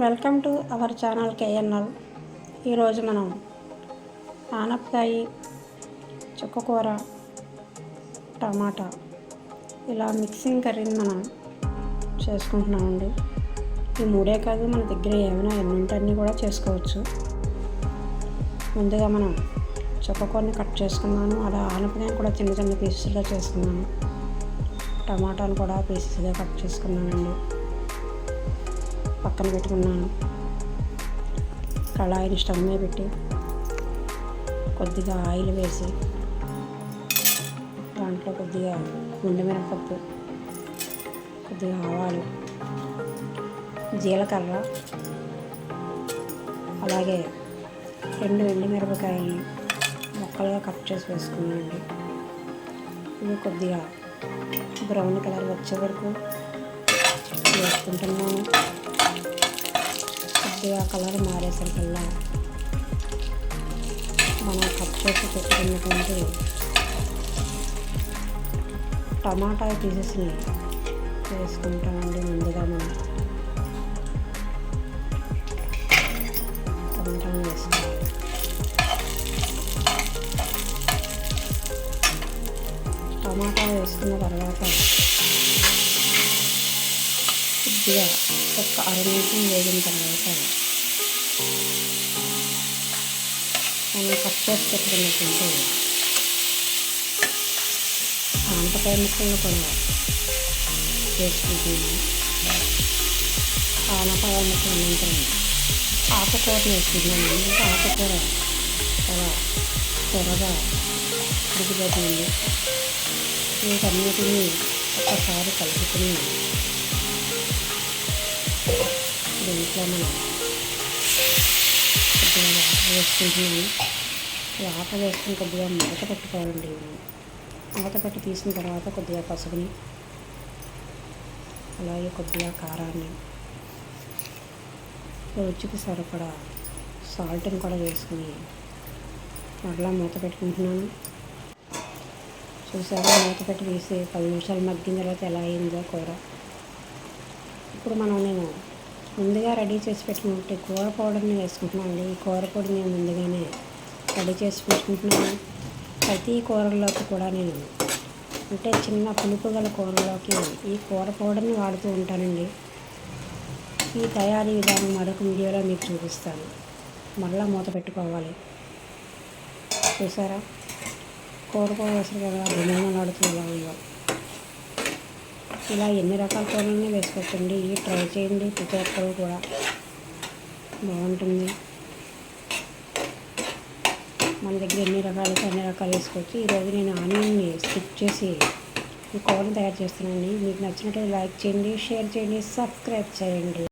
Welcome to our channel KNL. ఈరోజు మనం ఆనపకాయ చుక్కకూర టమాటా ఇలా మిక్సింగ్ కర్రీని మనం చేసుకుంటున్నామండి. ఈ మూడే కాదు మన దగ్గర ఏమైనా ఎన్నింటన్నీ కూడా చేసుకోవచ్చు. ముందుగా మనం చుక్కకూరని కట్ చేసుకున్నాను అలా ఆనపకాయని కూడా చిన్న చిన్న పీసెస్గా చేసుకున్నాను టమాటాలు కూడా పీసెస్గా కట్ చేసుకున్నానండి. పక్కన పెట్టుకున్నాను. కళాయిని స్టవ్ మీద పెట్టి కొద్దిగా ఆయిల్ వేసి దాంట్లో కొద్దిగా గుండె మినపప్పు కొద్దిగా ఆవాలు జీలకర్ర అలాగే రెండు ఎండు మిరపకాయలు ముక్కలుగా కట్ చేసి వేసుకున్నానండి. ఇవి కొద్దిగా బ్రౌన్ కలర్ వచ్చే వరకు వేసుకుంటున్నాను. కొద్దిగా కలర్ మారేసరికల్లా మనం కట్ చేసి పెట్టుకున్నటువంటి టమాటా పీసెస్ని వేసుకుంటామండి ముందుగా మనం. టమాటా వేసుకోవాలి టమాటా వేసుకున్న తర్వాత కొద్దిగా ఒక అర నిమిషం వేగిన తర్వాత మనం కట్ చేసి పెట్టుకున్నట్టుంటే ఆనపకాయ ముక్కలు కూడా వేసుకుంటున్నాను ఆనపకాయ ముక్కలు అనంతరం ఆకుకూర వేసుకుంటున్నాను ఎందుకంటే ఆకుకూర చాలా త్వరగా ఉడికిపోతుంది వీటన్నిటినీ ఒక్కసారి కలుపుకుని దీంట్లో మనం కొద్దిగా వాటర్ వేసుకుంటున్నాను వేసుకుని కొద్దిగా మూత పెట్టుకోవాలండి. మూత పెట్టి తీసిన తర్వాత కొద్దిగా పసుపుని అలాగే కొద్దిగా కారాన్ని రుచికి సరిపడా సాల్ట్ని కూడా వేసుకుని మరలా మూత పెట్టుకుంటున్నాను. చూసారా మూత పెట్టి తీసి పది నిమిషాలు మగ్గిన తర్వాత ఎలా అయిందో కూర. ఇప్పుడు మనం నేను ముందుగా రెడీ చేసి పెట్టినట్టు కూర పౌడర్ని వేసుకుంటున్నాను అండి ఈ కూర పొడి నేను ముందుగానే రెడీ చేసి పెట్టుకుంటున్నాను ప్రతి కూరల్లోకి కూడా నేను అంటే చిన్న పులుపు గల కూరలోకి ఈ కూర పౌడర్ని వాడుతూ ఉంటానండి. ఈ తయారీ విధానం మరొక వీడియోలో మీకు చూపిస్తాను. మళ్ళీ మూత పెట్టుకోవాలి. చూసారా? కూర పౌడర్ వేసారు కదా ఇలా ఉందో ఇలా ఎన్ని రకాల కూరలని వేసుకోవచ్చండి. ఇవి ట్రై చేయండి. ప్రతి ఒక్కరు కూడా బాగుంటుంది. మన దగ్గర ఎన్ని రకాలు అన్ని రకాలు వేసుకోవచ్చు. ఈరోజు నేను ఆనియన్ని స్కిప్ చేసి ఈ కూరని తయారు చేస్తున్నాను. మీకు నచ్చినట్టు లైక్ చేయండి షేర్ చేయండి సబ్స్క్రైబ్ చేయండి.